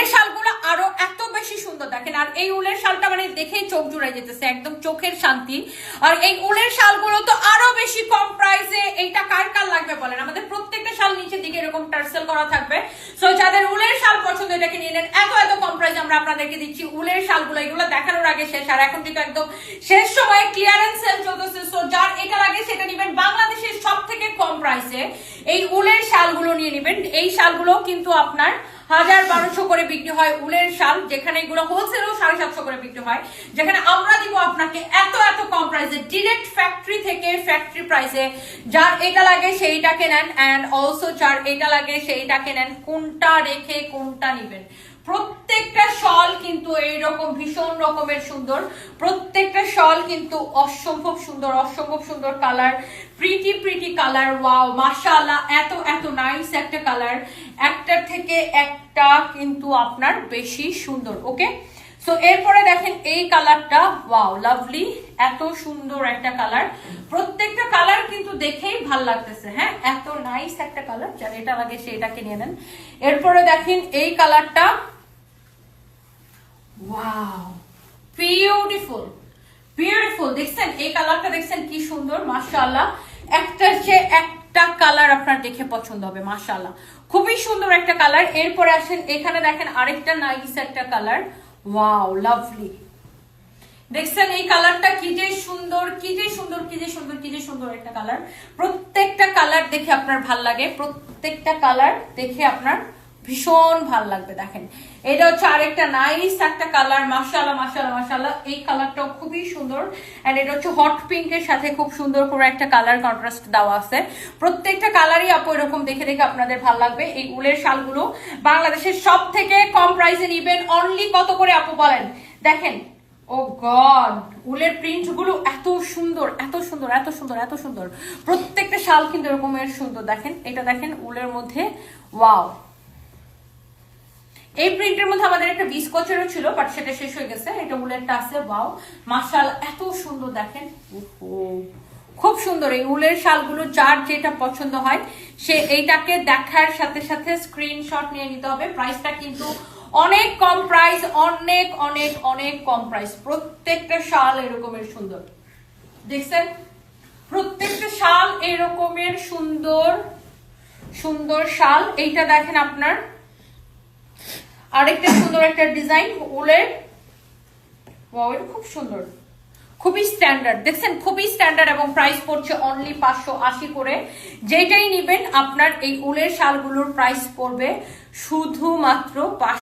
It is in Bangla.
এই শালগুলো আরও এত বেশি সুন্দর, দেখেন, আর এই উলের শালটা মানে দেখেই চোখ জুড়াই যেতেছে, একদম চোখের শান্তি। আর এই উলের শালগুলো তো আরও বেশি কম প্রাইসে এইটা কার কার লাগবে বলেন? আমাদের প্রত্যেকটা শাল নিচের দিকে এরকম টার্সেল করা থাকবে। সো যাদের উলের শাল পছন্দ, এটাকে নিয়ে নেন। এত এত কম প্রাইস আমরা আপনাদেরকে দিচ্ছি উলের শালগুলো। এগুলো দেখানোর আগে শেষ, আর এখন কিন্তু একদম শেষ সময়ে ক্লিয়ারেন্স সেল চলতেছে। সো যার এটা লাগে সেটা নেবেন বাংলাদেশের সব থেকে কম প্রাইসে। এই উলের শালগুলো নিয়ে নেবেন। এই শালগুলো কিন্তু আপনার হাজার বারোশো করে বিক্রি হয় উলের শাল যেখানে এগুলো হোলসেলও সাড়ে সাতশো করে বিক্রি হয়, যেখানে আমরা দিব আপনাকে এত এত কম প্রাইসে ডিরেক্ট ফ্যাক্টরি থেকে ফ্যাক্টরি প্রাইসে যার এটা লাগে সেইটাকে নেন অ্যান্ড অলসো যার এটা লাগে সেইটাকে নেন কোনটা রেখে কোনটা নেবেন। প্রত্যেকটা শল কিন্তু এইরকম ভীষণ রকমের সুন্দর। প্রত্যেকটা শল কিন্তু অসম্ভব সুন্দর অসম্ভব সুন্দর colour pretty pretty colour wow মাশাআল্লাহ, এত এত নাইস একটা কালার একটার থেকে একটা কিন্তু আপনার বেশি সুন্দর ওকে সো এরপরে দেখেন এই কালারটা ওয়াও লাভলি এত সুন্দর একটা কালার প্রত্যেকটা কালার কিন্তু দেখেই ভালো লাগতেছে হ্যাঁ? এত নাইস একটা কালার যার এটা লাগে সেটাকে নিয়ে নেন। এরপরে দেখেন এই কালারটা ওয়াও বিউটিফুল বিউটিফুল দেখছেন, এই কালারটা দেখছেন কি সুন্দর, মাশাআল্লাহ। একটার চেয়ে একটা কালার আপনার দেখে পছন্দ হবে, মাশাআল্লাহ। খুবই সুন্দর একটা কালার এরপরে আসেন, এখানে দেখেন আরেকটা নাইস একটা কালার ওয়াও লাভলি দেখছেন, এই কালারটা কি যে সুন্দর, কি যে সুন্দর, কি যে সুন্দর, কি যে সুন্দর একটা কালার প্রত্যেকটা কালার দেখে আপনার ভালো লাগে। প্রত্যেকটা কালার দেখে আপনার ভীষণ ভালো লাগবে, দেখেন। এটা হচ্ছে আরেকটা নাইস একটা কালার মাশাআল্লাহ মাশাআল্লাহ মাশাআল্লাহ। এই কালারটাও খুবই সুন্দর। এন্ড এটা হচ্ছে হট পিঙ্কের সাথে খুব সুন্দর করে একটা কালার কন্ট্রাস্ট দেওয়া আছে। প্রত্যেকটা কালারই আপু এরকম দেখে দেখে আপনাদের ভালো লাগবে। এই উলের শালগুলো বাংলাদেশের সব থেকে কম প্রাইসে নিবেন। অনলি কত করে আপু বলেন? দেখেন, ও গড, উলের প্রিন্টগুলো এত সুন্দর এত সুন্দর এত সুন্দর এত সুন্দর। প্রত্যেকটা শাল কিন্তু এরকমের সুন্দর। দেখেন, এটা দেখেন, উলের মধ্যে ওয়াও এই প্রিন্টের মধ্যে আমাদের একটা বিস্কচেরও ছিল বাট সেটা শেষ হয়ে গেছে। এটা উলেরটা আছে ওয়াও মাশাল এত সুন্দর দেখেন। খুব সুন্দর। এই উলের শালগুলো যার যেটা পছন্দ হয় সে এইটাকে দেখার সাথে সাথে স্ক্রিনশট নিয়ে নিতে হবে। প্রাইসটা কিন্তু অনেক কম প্রাইস অনেক অনেক অনেক কম প্রাইস প্রত্যেকটা শাল এরকমের সুন্দর। দেখছেন? প্রত্যেকটা শাল এরকমের সুন্দর সুন্দর শাল। এইটা দেখেন আপনার আরেকটা সুন্দর একটা ডিজাইন, উলের। খুব সুন্দর। খুবই স্ট্যান্ডার্ড দেখছেন, খুবই স্ট্যান্ডার্ড এবং প্রাইস পড়ছে অনলি পাঁচশো আশি করে। যেটাই নিবেন, আপনার এই উলের শালগুলোর প্রাইস পড়বে শুধুমাত্র